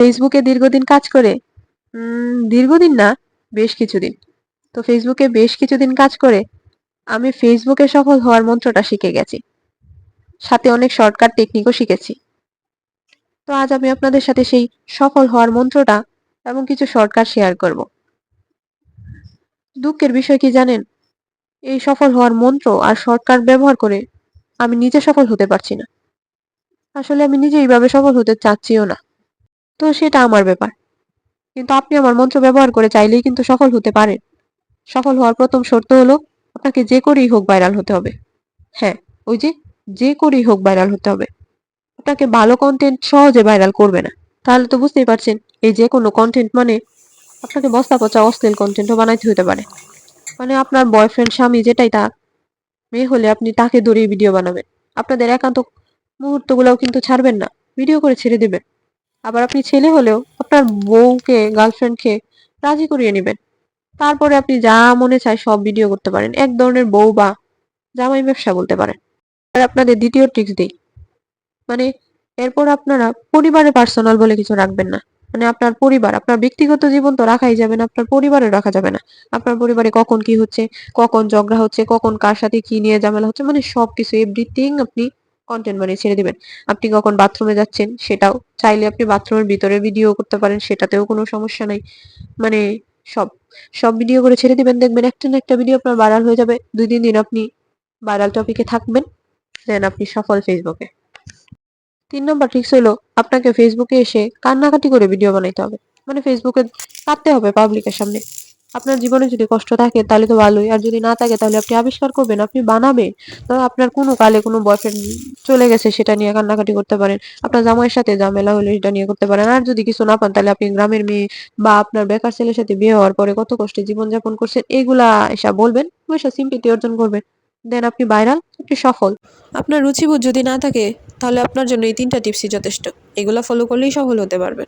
ফেসবুকে দীর্ঘদিন কাজ করে? দীর্ঘদিন না, বেশ কিছুদিন। তো ফেসবুকে বেশ কিছুদিন কাজ করে, আমি ফেসবুকে সফল হওয়ার মন্ত্রটা শিখে গেছি। সাথে অনেক শর্টকাট টেকনিকও শিখেছি। তো আজ আমি আপনাদের সাথে সেই সফল হওয়ার মন্ত্রটা এবং কিছু শর্টকাট শেয়ার করব। দুঃখের বিষয় কি জানেন? এই সফল হওয়ার মন্ত্র আর শর্টকাট ব্যবহার করে আমি নিজে সফল হতে পারছি না। আসলে আমি নিজে এইভাবে সফল হতে চাচ্ছিও না। তো সেটা আমার ব্যাপার। কিন্তু আপনি আমার মন্ত্র ব্যবহার করে চাইলেই কিন্তু সফল হতে পারেন। সফল হওয়ার প্রথম শর্ত হলো, আপনাকে যে করেই হোক ভাইরাল হতে হবে। হ্যাঁ ওই যে যে করেই হোক ভাইরাল হতে হবে। আপনাকে ভালো কন্টেন্ট সহজে ভাইরাল করবে না। তাহলে তো বুঝতেই পারছেন, এই যে কোনো কন্টেন্ট মানে আপনাকে বস্তা পচা অশ্লীল কন্টেন্টও বানাইতে হতে পারে। মানে আপনার বয়ফ্রেন্ড স্বামী যেটাই তার মেয়ে হলে আপনি তাকে ধরেই ভিডিও বানাবেন। আপনাদের একান্ত মুহূর্তগুলোও কিন্তু ছাড়বেন না। ভিডিও করে ছেড়ে দেবেন। আবার আপনি ছেলে হলেও আপনার বউকে গার্লফ্রেন্ডকে রাজি করিয়ে নেবেন। তারপরে আপনি যা মনে চায় সব ভিডিও করতে পারেন। এক ধরনের বউ বা জামাই ব্যবসা বলতে পারেন। আপনাদের দ্বিতীয় ট্রিক্স দিই। মানে এরপর আপনারা পরিবারে পার্সোনাল বলে কিছু রাখবেন না। মানে আপনার পরিবার, আপনার ব্যক্তিগত জীবন তো রাখাই যাবে না, আপনার পরিবারে রাখা যাবে না। আপনার পরিবারে কখন কি হচ্ছে, কখন ঝগড়া হচ্ছে, কখন কার সাথে কি নিয়ে ঝামেলা হচ্ছে মানে সবকিছু এভরিথিং আপনি কন্টেন্ট বানিয়ে ছেড়ে দিবেন। আপনি কখন বাথরুমে যাচ্ছেন সেটাও। চাইলে আপনি বাথরুমের ভিতরে ভিডিও করতে পারেন, সেটাতেও কোনো সমস্যা নাই। মানে সব সব ভিডিও করে ছেড়ে দিবেন। দেখবেন একটা না একটা ভিডিও আপনার ভাইরাল হয়ে যাবে। দুই, তিন দিন আপনি ভাইরাল টপিকে থাকবেন দেন আপনি সফল ফেসবুকে তিন নম্বর ট্রিক্স হলো, আপনাকে ফেসবুকে এসে কান্নাকাটি করে ভিডিও বানাইতে হবে। মানে ফেসবুকে কাঁদতে হবে পাবলিকের সামনে। আপনার জীবনে যদি কষ্ট থাকে, তাহলে তো ভালোই। আর যদি না থাকে, তাহলে আপনি আবিষ্কার করবেন, আপনি বানাবেন। ধরো আপনার কোনো কালে কোনো বয়ফ্রেন্ড চলে গেছে, সেটা নিয়ে কান্নাকাটি করতে পারেন। আপনার জামাইয়ের সাথে ঝামেলা হলে সেটা নিয়ে করতে পারেন। আর যদি কিছু না পান, তাহলে আপনি গ্রামের মেয়ে বা আপনার বেকার ছেলের সাথে বিয়ে হওয়ার পরে কত কষ্টে জীবনযাপন করছেন, এগুলা এসা বলবেন পয়সা সিম্পিতি অর্জন করবেন। দেন আপনি ভাইরাল আপনি সফল। আপনার রুচিবোধ যদি না থাকে, তাহলে আপনার জন্য এই তিনটা টিপসই যথেষ্ট। এগুলো ফলো করলেই সফল হতে পারবেন।